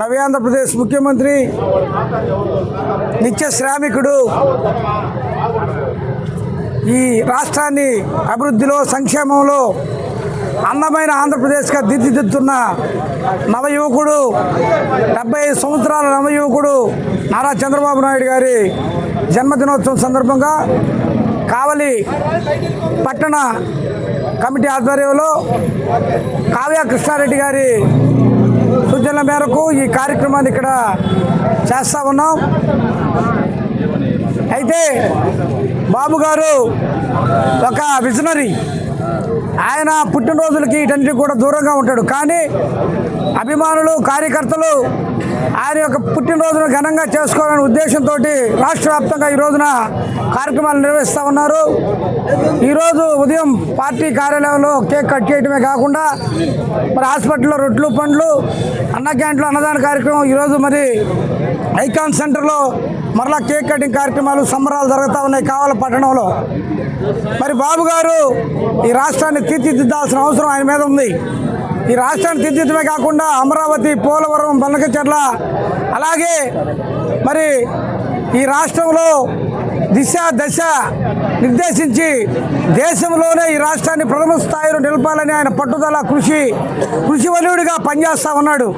నవ్యాంధ్రప్రదేశ్ ముఖ్యమంత్రి నిత్య శ్రామికుడు ఈ రాష్ట్రాన్ని అభివృద్ధిలో సంక్షేమంలో అందమైన ఆంధ్రప్రదేశ్గా తీర్చిదిద్దుతున్న నవయువకుడు డెబ్బై ఐదు సంవత్సరాల నవయువకుడు నారా చంద్రబాబు నాయుడు గారి జన్మదినోత్సవం సందర్భంగా కావలి పట్టణ కమిటీ ఆధ్వర్యంలో కావ్య కృష్ణారెడ్డి గారి సూచనల మేరకు ఈ కార్యక్రమాన్ని ఇక్కడ చేస్తా ఉన్నాం. అయితే బాబు గారు ఒక విజనరీ. ఆయన పుట్టినరోజులకి ఇటన్నిటి కూడా దూరంగా ఉంటాడు. కానీ అభిమానులు కార్యకర్తలు ఆయన యొక్క పుట్టినరోజును ఘనంగా చేసుకోవాలనే ఉద్దేశంతో రాష్ట్ర వ్యాప్తంగా ఈ రోజున కార్యక్రమాలు నిర్వహిస్తూ ఉన్నారు. ఈరోజు ఉదయం పార్టీ కార్యాలయంలో కేక్ కట్ చేయడమే కాకుండా మరి హాస్పిటల్లో రొట్లు పండ్లు అన్న క్యాంట్లు అన్నదాన కార్యక్రమం ఈరోజు మరి ఐకాన్ సెంటర్లో మరలా కేక్ కటింగ్ కార్యక్రమాలు సంబరాలు జరుగుతూ ఉన్నాయి కావాల పట్టణంలో. మరి బాబు గారు ఈ రాష్ట్రాన్ని తీర్చిదిద్దాల్సిన అవసరం ఆయన మీద ఉంది. ఈ రాష్ట్రాన్ని తీర్చిదిద్దమే కాకుండా అమరావతి పోలవరం బనకచెట్ల అలాగే మరి ఈ రాష్ట్రంలో దిశ దశ నిర్దేశించి దేశంలోనే ఈ రాష్ట్రాన్ని ప్రథమ స్థాయిలో నిలపాలని ఆయన పట్టుదల కృషి కృషి వలుడిగా పనిచేస్తూ ఉన్నాడు.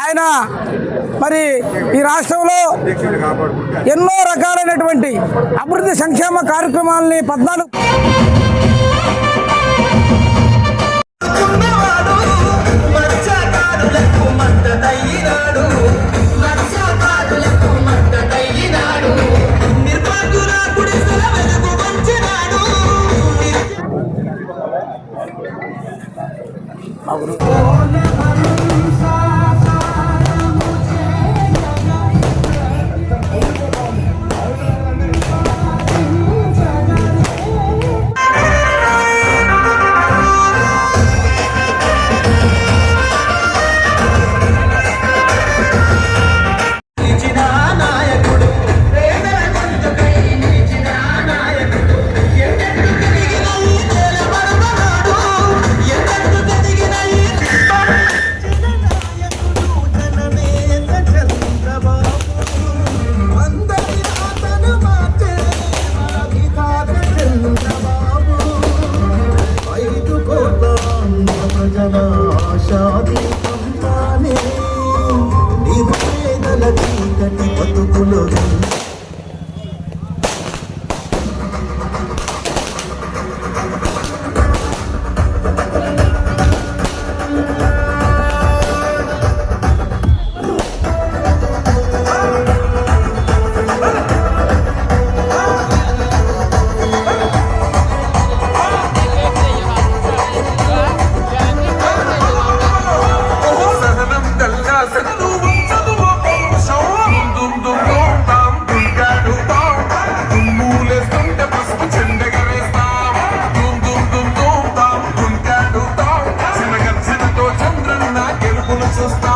ఆయన మరి ఈ రాష్ట్రంలో ఎన్నో రకాలైనటువంటి అభివృద్ధి సంక్షేమ కార్యక్రమాలని పద్నాలుగు ಅವರು చీకటి బతుకులు Apple Exos